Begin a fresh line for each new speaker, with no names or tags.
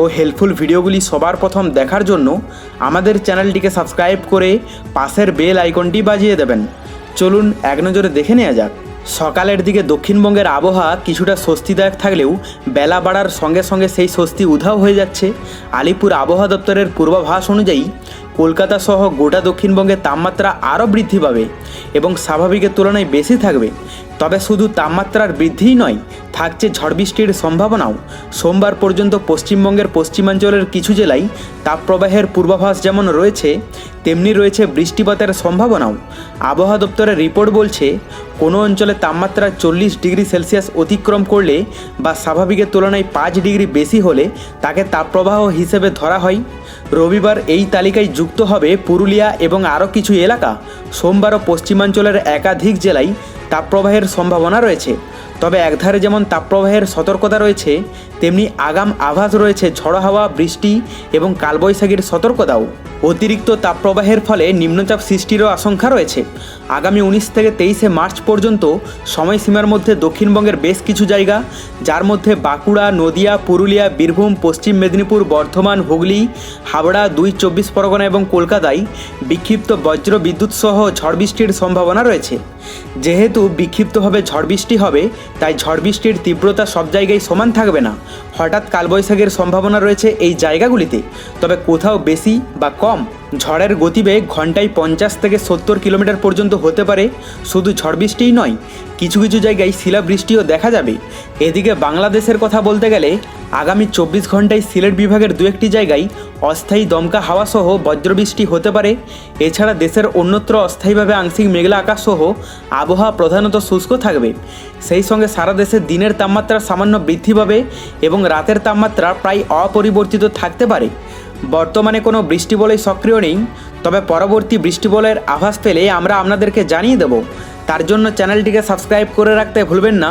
ও helpful ভিডিওগুলি সবার প্রথম দেখার জন্য আমাদের চ্যানেলটিকে সাবস্ক্রাইব করে পাশের বেল আইকনটি বাজিয়ে দেবেন। চলুন এক নজরে দেখে নেওয়া যাক। সকালের দিকে দক্ষিণবঙ্গের আবহাওয়া কিছুটা স্বস্তিদায়ক থাকলেও বেলা বাড়ার সঙ্গে সঙ্গে সেই স্বস্তি উধাও হয়ে যাচ্ছে। আলিপুর আবহাওয়া দপ্তরের পূর্বাভাস অনুযায়ী কলকাতা সহ গোটা দক্ষিণবঙ্গের তাপমাত্রা আরও বৃদ্ধি পাবে এবং স্বাভাবিকের তুলনায় বেশি থাকবে। তবে শুধু তাপমাত্রার বৃদ্ধিই নয় থাকছে ঝড় বৃষ্টির সম্ভাবনাও। সোমবার পর্যন্ত পশ্চিমবঙ্গের পশ্চিমাঞ্চলের কিছু জেলায় তাপপ্রবাহের পূর্বাভাস যেমন রয়েছে, তেমনি রয়েছে বৃষ্টিপাতের সম্ভাবনাও। আবহাওয়া দপ্তরের রিপোর্ট বলছে, কোনো অঞ্চলে তাপমাত্রা চল্লিশ ডিগ্রি সেলসিয়াস অতিক্রম করলে বা স্বাভাবিকের তুলনায় পাঁচ ডিগ্রি বেশি হলে তাকে তাপপ্রবাহ হিসেবে ধরা হয়। রবিবার এই তালিকায় যুক্ত হবে পুরুলিয়া এবং আরও কিছু এলাকা। সোমবারও পশ্চিমাঞ্চলের একাধিক জেলায় তাপপ্রবাহের সম্ভাবনা রয়েছে। তবে একধারে যেমন তাপপ্রবাহের সতর্কতা রয়েছে তেমনি আগাম আভাস রয়েছে ঝড়ো হাওয়া, বৃষ্টি এবং কালবৈশাখীর সতর্কতাও। অতিরিক্ত তাপপ্রবাহের ফলে নিম্নচাপ সৃষ্টিরও আশঙ্কা রয়েছে। আগামী উনিশ থেকে তেইশে মার্চ পর্যন্ত সময়সীমার মধ্যে দক্ষিণবঙ্গের বেশ কিছু জায়গা, যার মধ্যে বাঁকুড়া, নদিয়া, পুরুলিয়া, বীরভূম, পশ্চিম মেদিনীপুর, বর্ধমান, হুগলি, হাওড়া, দুই চব্বিশ পরগনা এবং কলকাতায় বিক্ষিপ্ত বজ্র বিদ্যুৎ সহ ঝড় বৃষ্টির সম্ভাবনা রয়েছে। যেহেতু বিক্ষিপ্তভাবে ঝড় বৃষ্টি হবে, তাই ঝড় বৃষ্টির তীব্রতা সব জায়গায় সমান থাকবে না। হঠাৎ কালবৈশাখের সম্ভাবনা রয়েছে এই জায়গাগুলিতে। তবে কোথাও বেশি বা কম ঝড়ের গতিবেগ ঘন্টায় পঞ্চাশ থেকে সত্তর কিলোমিটার পর্যন্ত হতে পারে। শুধু ঝড় বৃষ্টিই নয়, কিছু কিছু জায়গায় শিলাবৃষ্টিও দেখা যাবে। এদিকে বাংলাদেশের কথা বলতে গেলে আগামী চব্বিশ ঘন্টায় সিলেট বিভাগের দু একটি জায়গায় অস্থায়ী দমকা হাওয়া সহ বজ্রবৃষ্টি হতে পারে। এছাড়া দেশের অন্যত্র অস্থায়ীভাবে আংশিক মেঘলা আকাশ সহ আবহাওয়া প্রধানত শুষ্ক থাকবে। সেই সঙ্গে সারা দেশে দিনের তাপমাত্রা সামান্য বৃদ্ধি পাবে এবং রাতের তাপমাত্রা প্রায় অপরিবর্তিত থাকতে পারে। বর্তমানে কোনো বৃষ্টিবলয় সক্রিয় নেই, তবে পরবর্তী বৃষ্টিবলয়ের আভাস পেলে আমরা আপনাদেরকে জানিয়ে দেব। তার জন্য চ্যানেলটিকে সাবস্ক্রাইব করে রাখতে ভুলবেন না।